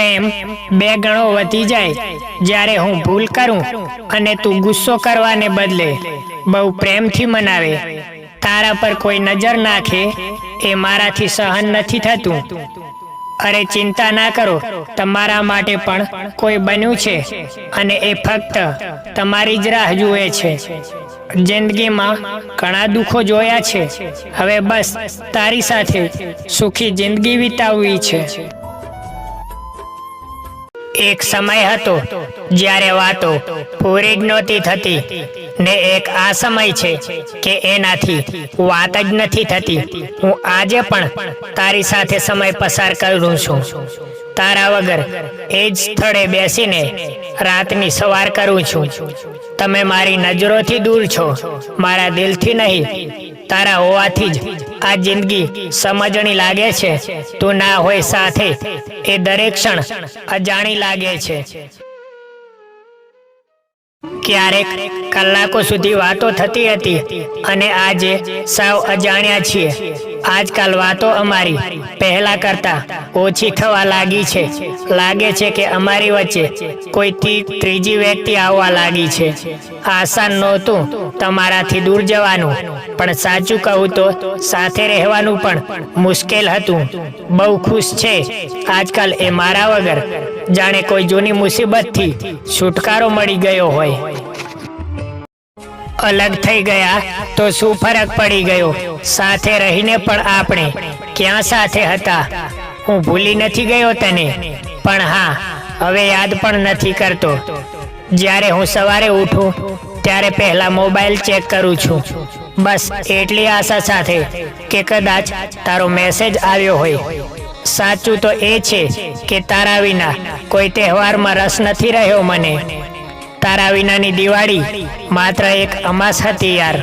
પ્રેમ બે ગણો વધી જાય. જ્યારે હું ભૂલ કરું અને તું ગુસ્સો કરવાને બદલે બહુ પ્રેમથી મનાવે, તારા પર કોઈ નજર નાખે એ મારાથી સહન નથી થતું. અરે ચિંતા ના કરો, તમારા માટે પણ કોઈ બન્યું છે અને એ ફક્ત તમારી જ રાહ જુએ છે. જિંદગીમાં ઘણા દુઃખો જોયા છે. હવે બસ તારી સાથે સુખી જિંદગી વિતાવવી છે. એક સમય હતો જ્યારે વાતો પૂરી જ નહોતી થતી ને એક આ સમય છે કે એનાથી વાત જ નથી થતી. હું આજે પણ તારી સાથે સમય પસાર કરું છું. તારા વગર એ જ સ્થળે બેસીને રાતની સવાર કરું છું. તમે મારી નજરોથી દૂર છો. મારા દિલથી નહીં. તારા હોવાથી જ આ જિંદગી સમજણી લાગે છે. તું ના હોય સાથે, એ દરેક ક્ષણ અજાણી લાગે છે. ક્યારેક કલાકો સુધી વાતો થતી હતી અને આજે સાવ અજાણ્યા છીએ. આજકાલ વાતો અમારી પહેલા કરતા ઓછી થવા લાગી છે. લાગે છે કે અમારી વચ્ચે કોઈ ત્રીજી વ્યક્તિ આવવા લાગી છે. આસાન નહોતું તમારાથી દૂર જવાનું, પણ સાચું કહું તો સાથે રહેવાનું પણ મુશ્કેલ હતું. બહુ ખુશ છે. આજકાલ એ મારા વગર જાણે કોઈ જૂની મુસીબતથી છુટકારો મળી ગયો હોય. અલગ થઈ ગયા તો શું ફરક પડી ગયો? સાથે રહીને પણ આપણે ક્યાં સાથે હતા? હું ભૂલી નથી ગયો તને. પણ હા, હવે યાદ પણ નથી કરતો. જ્યારે હું સવારે ઉઠું, ત્યારે પહેલા મોબાઈલ ચેક કરું છું. બસ એટલી આશા સાથે કે કદાચ તારો મેસેજ આવ્યો હોય. સાચું તો એ છે કે તારા વિના કોઈ તહેવારમાં રસ નથી રહ્યો મને. તારા વિનાની દિવાળી માત્ર એક અમાસ હતી યાર.